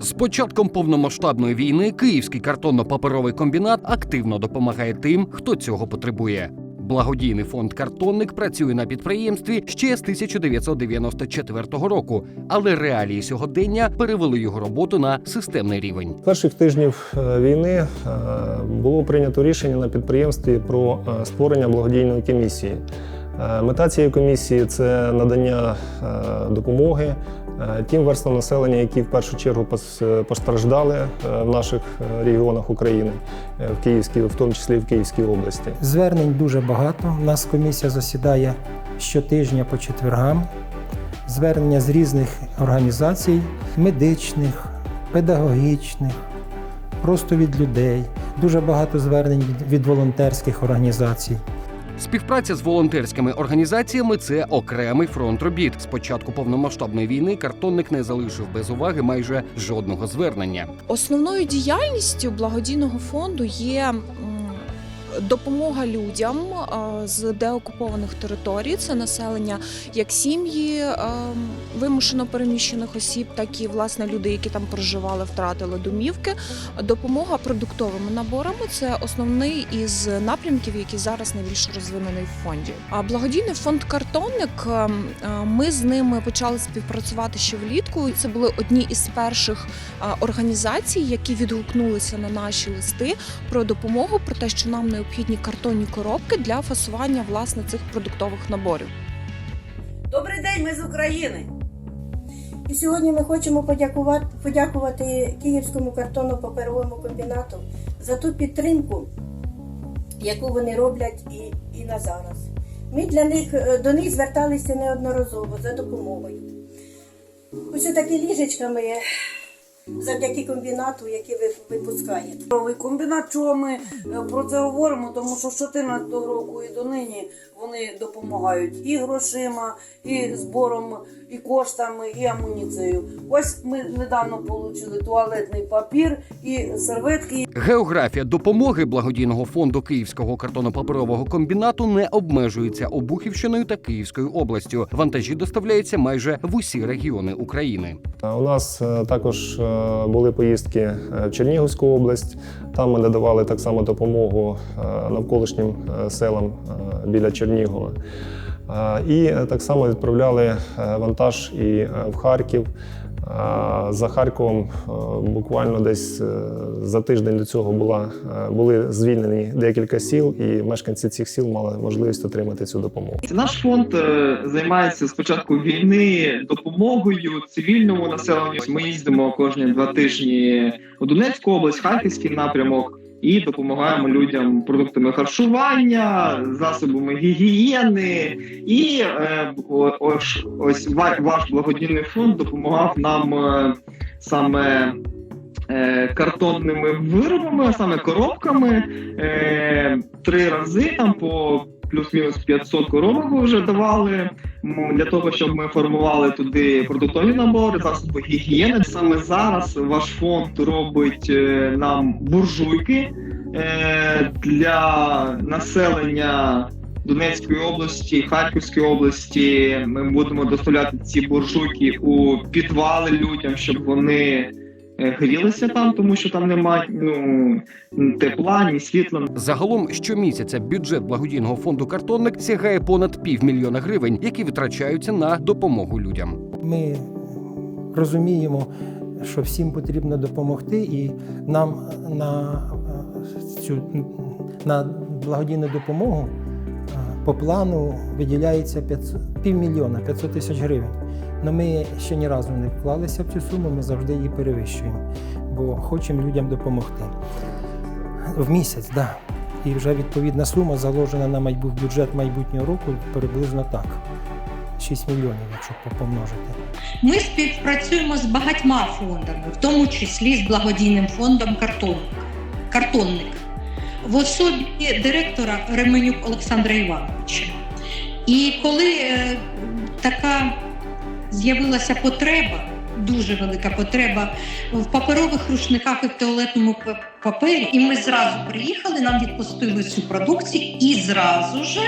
З початком повномасштабної війни Київський картонно-паперовий комбінат активно допомагає тим, хто цього потребує. Благодійний фонд Картонник працює на підприємстві ще з 1994 року, але реалії сьогодення перевели його роботу на системний рівень. Перших тижнів е, війни е, було прийнято рішення на підприємстві про е, створення благодійної комісії. Е, Мета цієї комісії це надання е, допомоги е, тим верствам населення, які в першу чергу постраждали в наших регіонах України, в Київській, в тому числі в Київській області. Звернень дуже багато. У нас комісія засідає щотижня по четвергам. Звернення з різних організацій, медичних, педагогічних, просто від людей. Дуже багато звернень від волонтерських організацій. Співпраця з волонтерськими організаціями це окремий фронт робіт. З початку повномасштабної війни картонник не залишив без уваги майже жодного звернення. Основною діяльністю благодійного фонду є допомога людям е, з деокупованих територій. Це населення як сім'ї е, вимушено переміщених осіб, так і власне люди, які там проживали, втратили домівки. Допомога продуктовими наборами це основний із напрямків, який зараз найбільш розвинений в фонді. А благодійний фонд Картонник. е, Ми з ними почали співпрацювати ще влітку. Це були одні із перших організацій, які відгукнулися на наші листи про допомогу, про те, що нам необхідні картонні коробки для фасування власне цих продуктових наборів. Добрий день, ми з України. І сьогодні ми хочемо подякувати, подякувати Київському картонно-паперовому комбінату за ту підтримку, яку вони роблять і, і на зараз. Ми для них е, до них зверталися неодноразово за допомогою. Ось такі ліжечка ми завдяки комбінату, який ви випускаєте. Паперовий комбінат, чого ми е, про це говоримо, тому що з 2014 року і донині вони допомагають і грошима, і збором, і коштами, і амуніцією. Ось ми недавно отримали туалетний папір і серветки. Географія допомоги благодійного фонду Київського картонно-паперового комбінату не обмежується Обухівщиною та Київською областю. Вантажі доставляються майже в усі регіони України. У нас е, також е, були поїздки е, в Чернігівську область. Там ми надавали так само допомогу навколишнім селам біля Чернігова. І так само відправляли вантаж і в Харків. За Харковом е, буквально десь е, за тиждень до цього була, е, були звільнені декілька сіл, і мешканці цих сіл мали можливість отримати цю допомогу. Наш фонд займається з початку війни допомогою цивільному населенню. Ми їздимо кожні два тижні у Донецьку область, Харківський напрямок. І допомагаємо людям продуктами харчування, засобами гігієни. І е, ось, ось ваш благодійний фонд допомагав нам е, саме е, картонними виробами, а саме коробками. Е, три рази там по плюс-мінус 500 коробок ви вже давали для того, щоб ми формували туди продуктові набори, засоби гігієни. Саме зараз ваш фонд робить нам буржуйки для населення. Донецької області, Харківської області ми будемо доставляти ці буржуйки у підвали людям, щоб вони е, грілися там, тому що там немає ну тепла, ні світла. Загалом щомісяця бюджет благодійного фонду Картонник сягає понад півмільйона гривень, які витрачаються на допомогу людям. Ми розуміємо, що всім потрібно допомогти, і нам на е, цю на благодійну допомогу по плану виділяється 500, півмільйона 500 тисяч гривень. Але ми ще ні разу не вклалися в цю суму, ми завжди її перевищуємо, бо хочемо людям допомогти. В місяць, так. Да. І вже відповідна сума заложена на бюджет майбутнього року приблизно так. 6 мільйонів, якщо помножити. Ми співпрацюємо з багатьма фондами, в тому числі з благодійним фондом «Картон- Картонник в особі директора Ременюк Олександра Івановича. І коли е, така з'явилася потреба, дуже велика потреба в паперових рушниках і в туалетному папері, і ми зразу приїхали, нам відпустили цю продукцію, і зразу ж,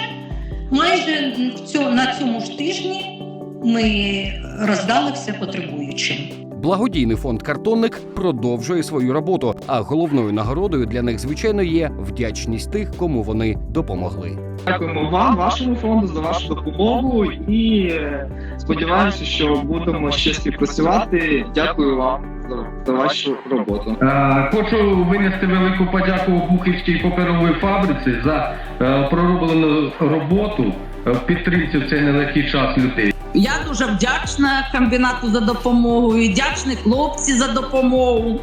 майже в цьо- на цьому ж тижні ми роздали все потребуючим. Благодійний фонд Картонник продовжує свою роботу, а головною нагородою для них, звичайно, є вдячність тих, кому вони допомогли. Дякуємо вам, вашому фонду за вашу допомогу і е, сподіваємося, що будемо ще співпрацювати. Дякую вам за, вашу роботу. Е, Хочу винести велику подяку Бухівській паперовій фабриці за е, пророблену роботу в підтримці в цей нелегкий час людей. Я дуже вдячна комбінату за допомогу і вдячні хлопці за допомогу.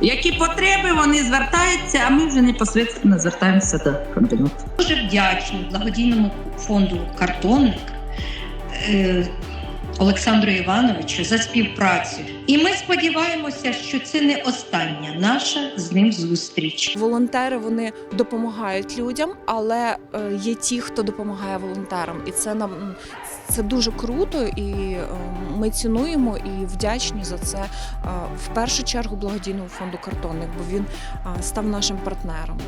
Які потреби вони звертаються, а ми вже непосередньо звертаємося до комбінату. Дуже вдячні благодійному фонду Картонник е, Олександру Івановичу за співпрацю. І ми сподіваємося, що це не остання наша з ним зустріч. Волонтери вони допомагають людям, але е, є ті, хто допомагає волонтерам, і це нам це дуже круто, і е, ми цінуємо і вдячні за це е, в першу чергу благодійному фонду Картонник, бо він став нашим партнером.